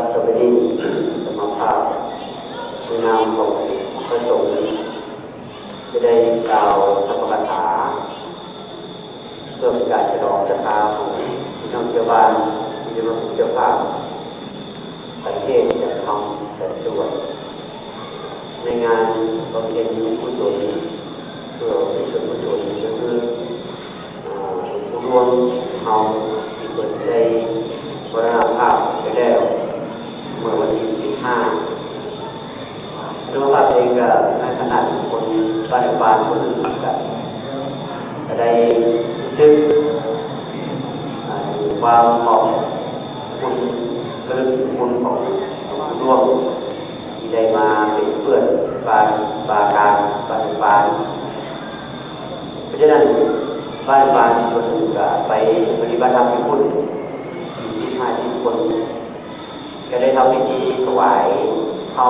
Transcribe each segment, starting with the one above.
รับต่อไปนี้สมาภาพในนามของพระสงฆ์จะได้กล่าวธรรมกถาเพื่อเป็นการฉลองศรัทธาของพี่น้องเจ้าบ้านที่จะมาเป็นเจ้าภาพประเทศจะทำแต่ส่วนในงานบำเพ็ญกุศลเพื่อเป็นส่วนกุศลก็คือผู้ร่วมเอาที่เปิดใจวรณภาพไปแล้วเมื่อวันที่15รู้ว่าเองก็ในขณะ คนบ้านบ้านคนอื่นกันจะได้ซึ่งอ่าความเหมาะคุณกระลึกคุณของของร่วมที่ได้มาเป็นเพื่อนบานบาการบานบานเพราะฉะนั้นบ้านบานส่วนหนึ่งก็ไปปฏิบัติธรรมที่พุ่นสี่สิบห้าสิบคนก็ได้ทำพิธีถวายเอา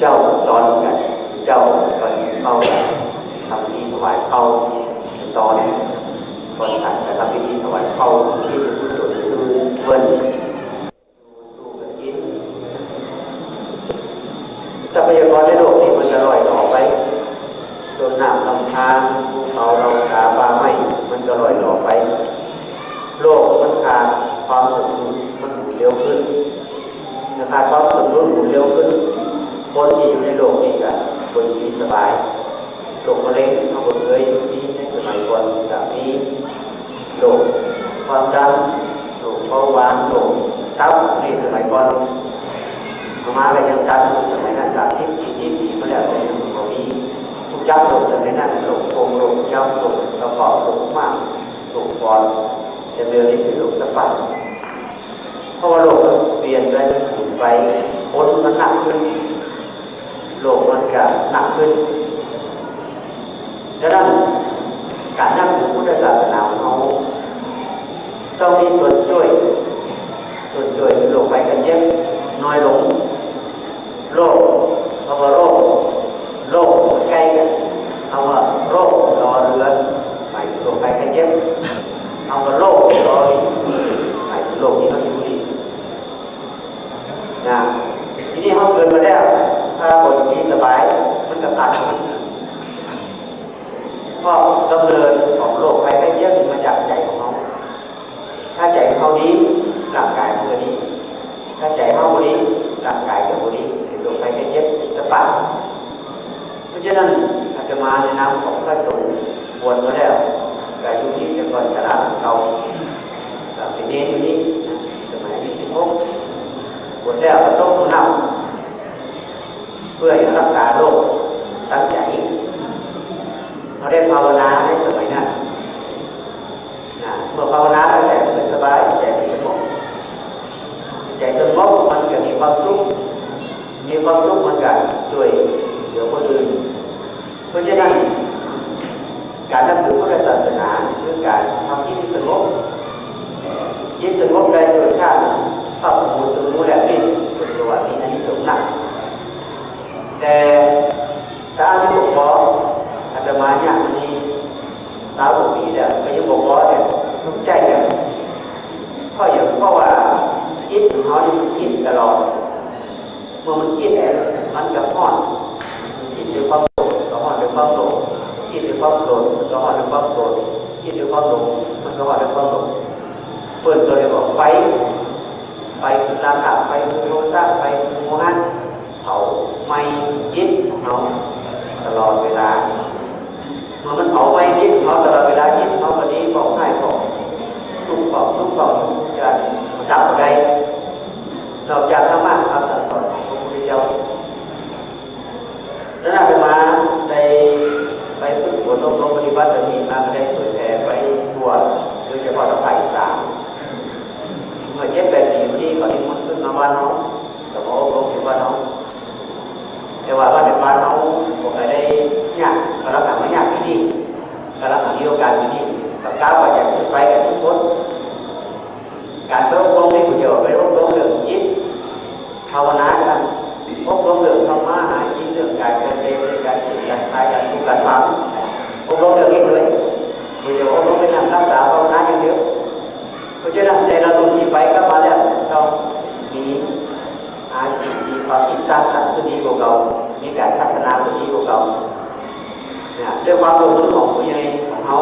เจ้าตอนกันผู้เจ้าตอนเข้าทำพิธีถวายเข้าตอนตอนฉันจะทำพิธีถวายเข้าที่สุดที่สุดคือเบิ้ลดูกระกินทรัพยากรในโลกนี้มันจะลอยต่อไปโดนน้ำลำธารภูเขาเรากาปลาไม้มันจะลอยต่อไป โลกมันขาดความสมดุลมันหมุนเร็วขึ้นนะขาดความสมดุลหมุนเร็วขึ้น คนที่อยู่ในโลกนี้ก็คนที่สบายโรคมเร็งเขาบอกเคยมีในสมัยก่อนกับมีโรคความดันโรคเบาหวานโรคตับในสมัยก่อนมาก็ยังตันสมัยนั้นสามสิบสี่สิบปีมาแล้วแต่ยังบ่มีผู้จับโรคสมัยนั้นโรคโคงโรคเจ้าโรคกระเพาะโรคมากโรคปอดจะเรียนนี่คือโรคสปันเพราะว่าโรคมันเปลี่ยนไปหมุนไปคนมันหนักขึ้น โลกมันก็หนักขึ้นดังนั้นการนับถือพุทธศาสนาของเราต้องมีส่วนช่วย ส่วนช่วยโลกไปกันเยอะน้อยลงโรคเพราะว่าโรคโรคมันใกล้กันเอาว่าโรครอเรือหมายถึงโรคไปกันเยอะเอาว่าโรครอลิงหมายถึงโรคที่เขาอยู่นี่นะทีนี้เขาเกิดมาแล้ว ถ้าคนที่สบายมันก็ตัดเพราะดำเนินของโลกภัยไข้เจ็บมาจากใจของเขาถ้าใจเขาดีร่างกายมันก็ดี ถ้าใจเขาบดีร่างกายก็บ่ดีเป็นโรคภัยไข้เจ็บสบายเพราะฉะนั้นอาจจะมาในนามของพระสงฆ์วชมาแล้วกายุที่จะก่อนสละเขาก็เป็นเนรอยู่นี่สมัยที่สิบหกวชแล้วก็ต้องนำ พื่อให้รักษาโรคตั้งใจเราได้ภาวนาในสมัยนั้นนะเมื่อภาวนาใจมันสบายใจมันสงบใจสงบมันก็มีความสุขมีความสุขมันก็ด้วยเหลือคนอื่นเพราะฉะนั้นการนับถือพุทธศาสนาคือการทำที่สงบยิ่งสงบได้โดยชาติพระผู้ทรงรู้และนี่ ความคิดสร้างสรรค์ก็ดีกว่าเรามีการพัฒนาก็ดีกว่าเรานะด้วยความลงทุนของผู้ใหญ่ของเขา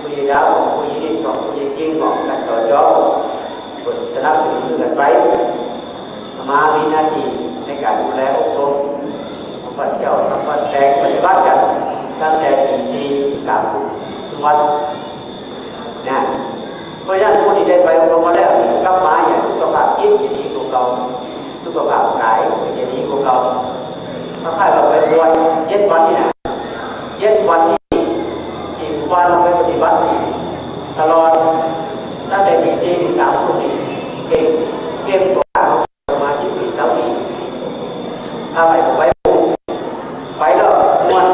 ผู้ใหญ่แล้วของผู้ใหญ่ของผู้ใหญ่จริงของนักสอนย่อบทสนับสนุนกันไปมามีหน้าที่ในการดูแลอบรมปัจเจ้าทำปัจแจกปฏิบัติกันตั้งแต่ปีสี่สามสิบทุกวันนะเพราะฉะนั้นผู้ที่ได้ไปอบรมมาแล้วกลับมาอย่างสุขภาพจิตจะดีกว่าเรา สุขภาพกายจะดีกว่าเราถ้าใครเราไปบวชเจ็ดวันนี่นะเจ็ดวันนี้ที่วันเราไปปฏิบัตินี่ตลอดตั้งแต่ปีสี่ถึงสามคนนี้เก่งเก่งกว่าประมาณสิบปีสามปีถ้าไปก็ไปไปแล้วมวน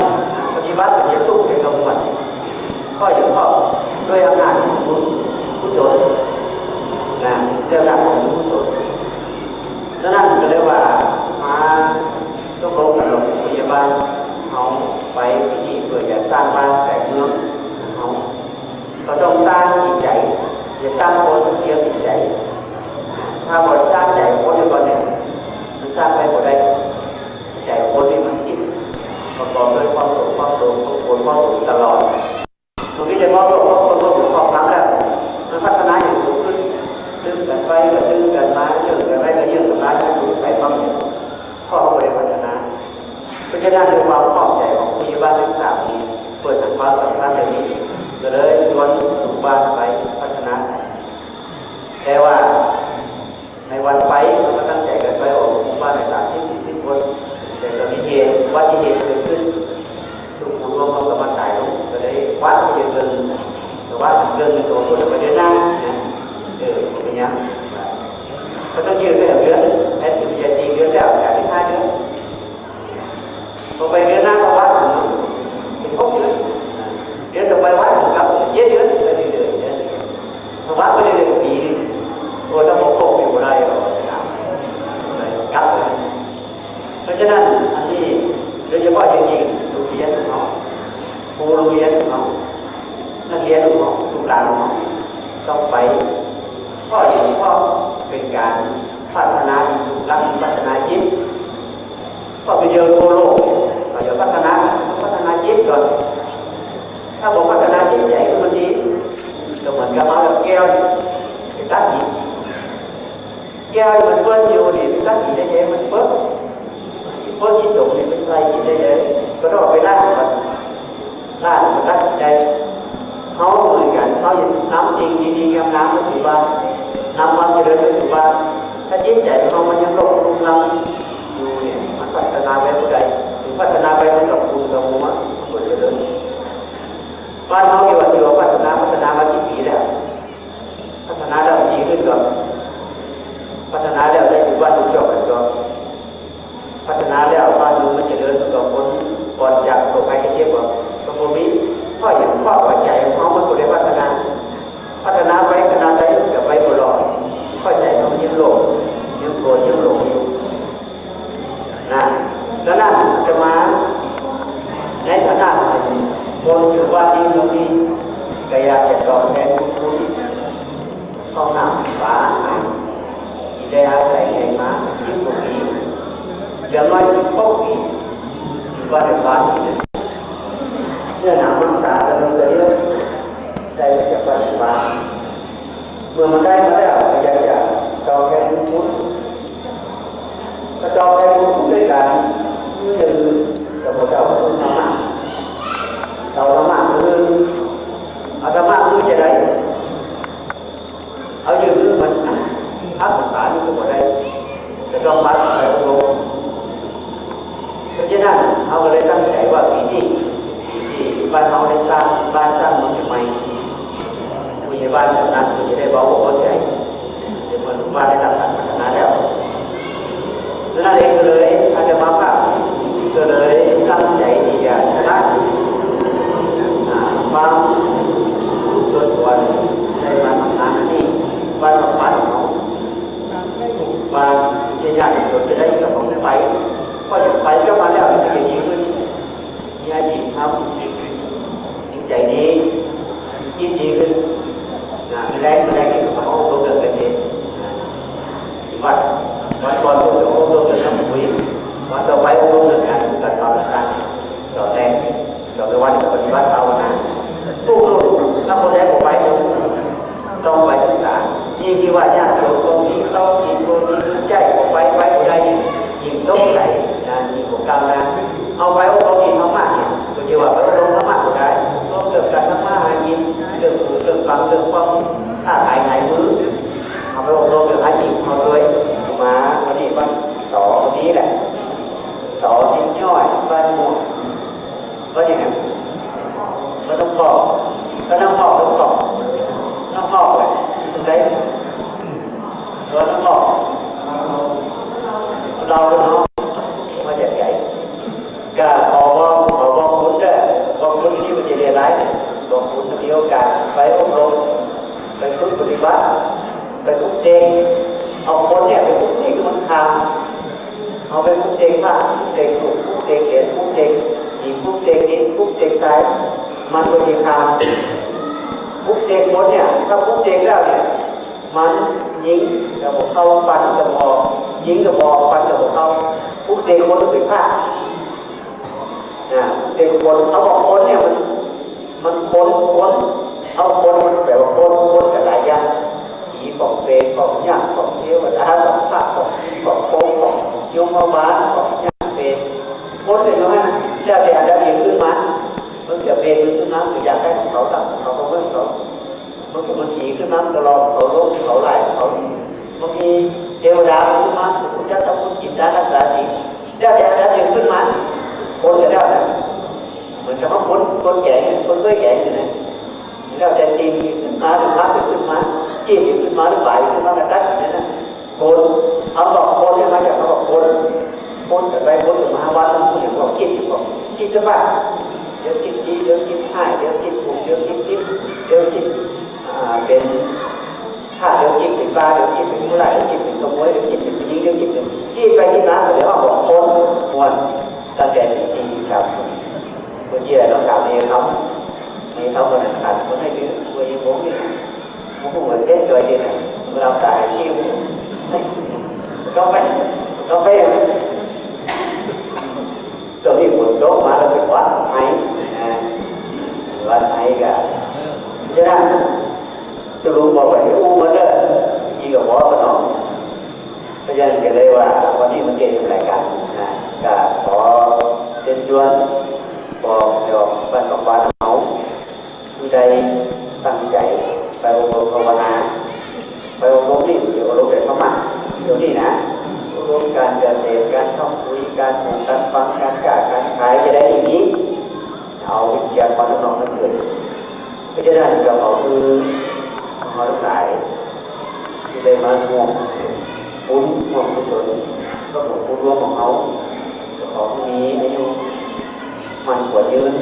ปฏิบัติเดี๋ยวทุกข์เดี๋ยวกำมวนข้ออย่างข้อด้วยอำนาจของบุญกุศลนะเรื่องราวของบุญกุศลดังนั้นก็เรียกว่ามาต้องลงกับโรงพยาบาลเอาไปที่นี่เพื่อจะสร้างบ้านแต่เมืองเอาเราต้องสร้างจิตใจอย่าสร้างคนเพียงจิตใจ ถ้าบริสร้างใจคนเดียวกันเนี่ยมันสร้างไปหมดได้ใจคนที่มันคิดประกอบด้วยความสุขความโลภความโกรธความสุขตลอดตรงนี้จะมองโลกความโกรธความสุขความพังแล้วมันพัฒนาอย่างถูกขึ้นดึงกันไปก็ดึงกันมาเยื่อกันไปก็เยื่อกันมาอย่างถูกไปบ้างเนี่ย ข้อก็เลยพัฒนาเพราะฉะนั้นด้วยความขอบใจของผู้ยิบ้านศึกษานี้เปิดทางความสำคัญอย่างนี้ก็เลยชวนทุกบ้านไปพัฒนาแต่ว่าในวันไปเราก็ตั้งใจกันไปออกว่านในสามสิบสี่สิบคนแต่ก็มีเหตุวัดที่เหตุเกิดขึ้นทุกคนรวมเขาก็มาตายลงก็ได้วัดไปเดินแต่ว่าเดินในตัวคนไปเดินหน้านะเออเป็นยังก็ต้องยืนไปเดือนแอดมินสี่เดือนแล้วจาก ที่ห้าเดือนพอไปเดือนหน้าก็วัดเป็นหกเดือนเดือนต่อไปวัดกับเจ็ดเดือนไปเรื่อยๆถ้าวัดไปเรื่อยๆปีนึง ตัวต้องมาพบอยู่ได้เราสนามเลยกัดเลยเพราะฉะนั้นอันนี้โดยเฉพาะอย่างยิ่งโรงเรียนของเราครูโรงเรียนของเรานักเรียนของเราลูกหลานของเราต้องไปข้ออยู่ข้อเป็นการพัฒนาอยู่รักพัฒนาจิต ก็ไปเดียวทั่วโลกเราจะพัฒนาพัฒนาจิตก่อนถ้าบอกพัฒนาจิตใจมันดีก็เหมือนกับเอาแบบแก้วไปตัดหินแก้วมันเปิ้ลอยู่นี่ตั้งกี่ได้ยังมันเปิ้ลเปิ้ลที่ตกนี่เป็นไรกี่ได้ยังก็ต้องไปล้างมันล้างมันตั้งใจเขาเหมือนกันเขาจะนำสิ่งดีๆงามๆมาสู่บ้านนำความเจริญมาสู่บ้านถ้าจิตใจเขามันยังตกลุกลังอยู่เนี่ยมั นาไปผู้ใดถึงพัฒนาไปมันกับคุณกับมัวมันก็เจริญบ้านเราเกี่ยวกับที่ว่าพัฒนาพัฒนามากี่ปีแล้วพัฒนาแล้วดีขึ้นก็พัฒนาแล้วได้อยู่บ้านอยู่จบกันก็พัฒนาแล้วบ้านเมืองมันจะเดินกับคนก่อนจากตัวไปกันเยอะกว่าพระพุทธพ่ออย่างพ่อปัจจัยของเขามันก็ได้พัฒนา พัฒนาไปขนาดใดกับไปตลอดเข้าใจเขายิ่งโลกยิ่งโกรธยิ่งหลงอยู่นะแล้วนั่นจะมา ในฐานะคนอยู่บ้านนี้ตรงนี้ก็อยากจะตอบแทนคุณห้องน้ำฟ้าที่ได้อาศัยในมาสิบกว่าปีอย่างน้อยสิบหกปีที่ว่าในบ้านนี้เนื้อหนังมังสาจะมันเลยได้มาจากบ้านบ้านเมื่อมันได้มาแล้วอยากจะจองแค่พุทธก็จองแค่พุทธด้วยกัน คือกับพระเจ้าพุทธธรรมะเราธรรมะคือเอาธรรมะคือจะได้ เอาอยู่คือมันพักษาอยู่ก็บ่ได้จะต้องพักไปอบรมเพราะฉะนั้นเขาก็เลยตั้งใจว่าปีนี้ปีที่บ้านเราได้สร้างบ้านสร้างเมืองใหม่ผู้ใหญ่บ้านแบบนั้นก็จะได้บอกว่าใจเดี๋ยวมันบ้านได้รับการพัฒนาแล้วดังนั้นเองก็เลยอาจจะมาภาพก็เลยตั้งใจที่จะสร้างอ่าความสุขส่วนตัวได้มาทำงานอันนี้ บ้านของบ้านของเขาบ้านใหญ่ๆเราจะได้กับผมไปก็จะไปก็มาแล้วจะดีขึ้นมีอาชีพทำใจดีจิตดีขึ้นนะไม่แรงไม่แรงนี่ก็เขาลงเดินเกษตรวัดวัดก่อนผมจะอบรมเดินทำปุ๋ยวัดต่อไปอบรมเดินการการทำการต่อแทนต่อไปวันปฏิบัติภาวนาทุกรุ่นถ้าคนแรกผมไปต้องไปศึกษายิ่งที่ว่า ว่าญาติโยมตรงนี้เขากินตรงนี้ใจไว้ไว้ใจยิ่งต้องใส่นะมีของกลางนะเอาไว้ว่าเขากินเขามากเนี่ยก็จะว่าไปลงเขามากก็ได้ก็เกิดการทำมาหากินเรื่องเรื่องฟังเรื่องความค้าขายขายมือเอาไปอบรมเรื่องอาชีพเขาเลยมาวันนี้วันต่อวันนี้แหละ ต่อทิ้งย่อยบ้านหมดก็อย่างนั้นก็ต้องบอก ก็ต้องบอกต้องบอกต้องบอกเลยได้ก็ต้องบอกเราเนาะมาจากไหนก็ขอว่าขอบอกคุณเด้อบอกคุณที่มันจะเรียนไรบอกคุณมีโอกาสไปอบรมไปฝึกปฏิบัติไปฝึกเซงเอาคนเนี่ยไปฝึกเซงมันคามเอาไปพุกเสกผ้าพุกเสกถูกพุกเสกเหรียญพุกเสกหินพุกเสกดินพุกเสกทรายมันก็มีคาม พุกเสกหมดเนี่ยถ้าพุกเสกแล้วเนี่ยมันยิงกับบเข้าฟันกับบอกยิงกับบอกฟันกับบเข้าพุกเสกคนก็เป็นผ้านะเสกคนเขาบอกคนเนี่ยมันมันคนคนเอาคนมันแปลว่าคนคนกับหลายอย่างผีของเปรตของยักษ์ของเทวดาของพระของของโป๊ของโยมเอาบ้านของญาติเป็นพ้นเลยนะแล้วแต่อาจะเองขึ้นมาเมื่อจะเป็นขึ้นมาคืออยากได้ของเขาต่างเขาก็เมื่อเขาเมื่อ มันผีขึ้นมาตลอดเขาลงเขาไหลเขาบางทีเทวดาขึ้นมาคุณจะทำคุณจิตได้รักษาศีลแล้วแต่อาจจะเองขึ้นมาพ้นกันแล้นะเหมือนกับว่าพ้นพ้นแก่พ้นด้วยแก่อยู่นะแล้วแต่ตีมีขึ้นมาหรือพักขึ้นมาจี้ขึ้นมาหรือบ่ายขึ้นมากระตัดอย่างนั้นนะคนเขาบอกคนเนี่ยมาจากเขาบอกคนคนแต่ไปคนถึงมหาวันนึงอย่างบอกคิดบอกคิดซะบ้างเดี๋ยวคิดดีเดี๋ยวคิดให้เดี๋ยวคิดผูกเดี๋ยวคิดทิพเดี๋ยวคิด เป็นถ้าเดี๋ยวคิดเป็นบ้าเดี๋ยวคิดเป็นผู้ร้ายเดี๋ยวคิดเป็นขโมยเดี๋ยวคิดเป็นผู้หญิงเดี๋ยวคิดเป็นที่ไปที่มาเดี๋ยวเขาบอกคนมวนตั้งแต่ที่สี่ที่สามเมื่อกี้เราถามเองเขาเองเขาคนนั้นขาดคนให้ดื้อตัวเองผมนี่ผมก็เหมือนเด็กเลยเนี่ยเราตายที่ có mấy có mấy sau khi một đốt mà nó phải quá hay à แกนความน้องนั่นเกิดก็จะได้กับเขาคือเขาสายที่ได้มาทวงปุ้นทวงกุศลก็หมวงผู้ร่วของเขาของนี้อายุมันกว่ายืน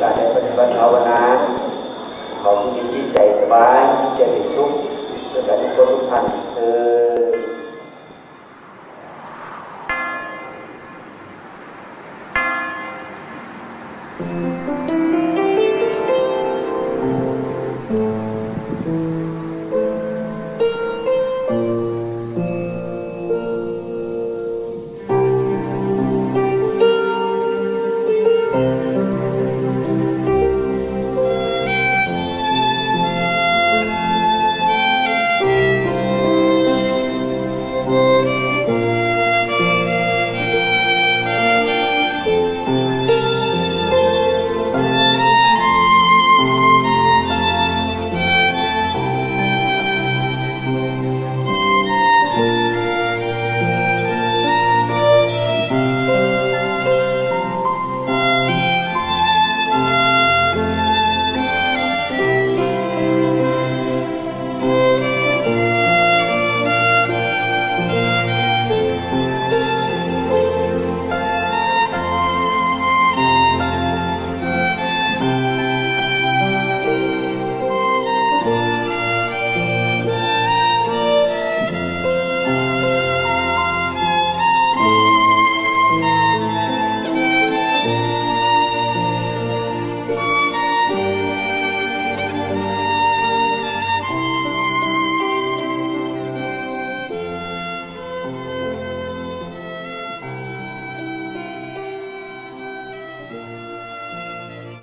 การได้ปฏิบัติภาวนาของมีจิตใจสบายจิตใจสุขด้วยการทุกคนทุกท่านคือ嗯。